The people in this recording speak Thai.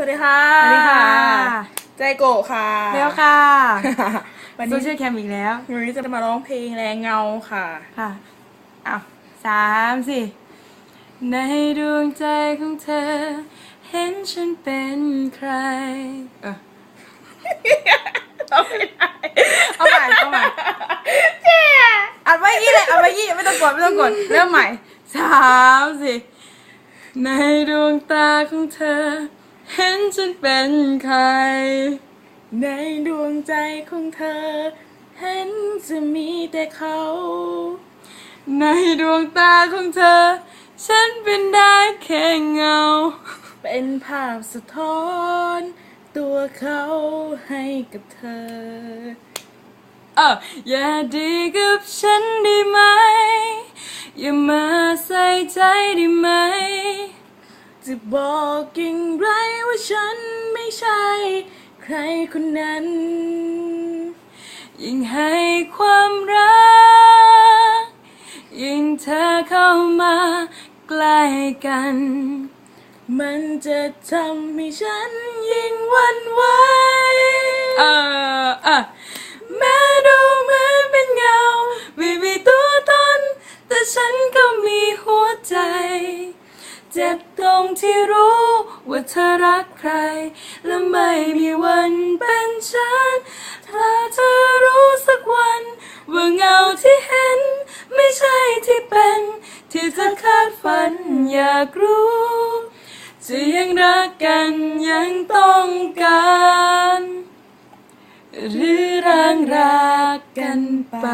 สวัสดีค่ะ สวัสดีค่ะ ใจโกะค่ะเร็วค่ะ วันโซนี้เชียลแคมอีกแล้ว วันนี้จะมาร้องเพลงแรงเงาค่ะ ค่ะอ้าวสามสี่ ในดวงใจของเธอ เห็นฉันเป็นใคร เออเอาใหม่เอาใหม่อัดไว้ยี่เลยอัดไว้ยี่ไม่ต้องกดไม่ต้องกดเริ่มใหม่สามสี่ ในดวงตาของเธอ เห็นฉันเป็นใคร ในดวงใจของเธอ เห็นจะมีแต่เขา ในดวงตาของเธอ ฉันเป็นได้แค่เงา เป็นภาพสะท้อน ตัวเขาให้กับเธอเอออย่าดีกับฉันได้ไหม อย่ามาใส่ใจได้ไหม จะบอกอย่างไรว่าฉันไม่ใช่ ใครคนนั้น ยิ่งให้ความรัก ยิ่งเธอเข้ามาใกล้กัน มันจะทำให้ฉันยิ่งวัน จ็บตรงที่รู้ว่าเธอรักใคร และไม่มีวันเป็นฉัน ถ้าเธอรู้สักวัน ว่าเงาที่เห็น ไม่ใช่ที่เป็น ที่เธอคาดฝันอยากรู้ จะยังรักกันยังต้องการ หรือร้างรักกันไป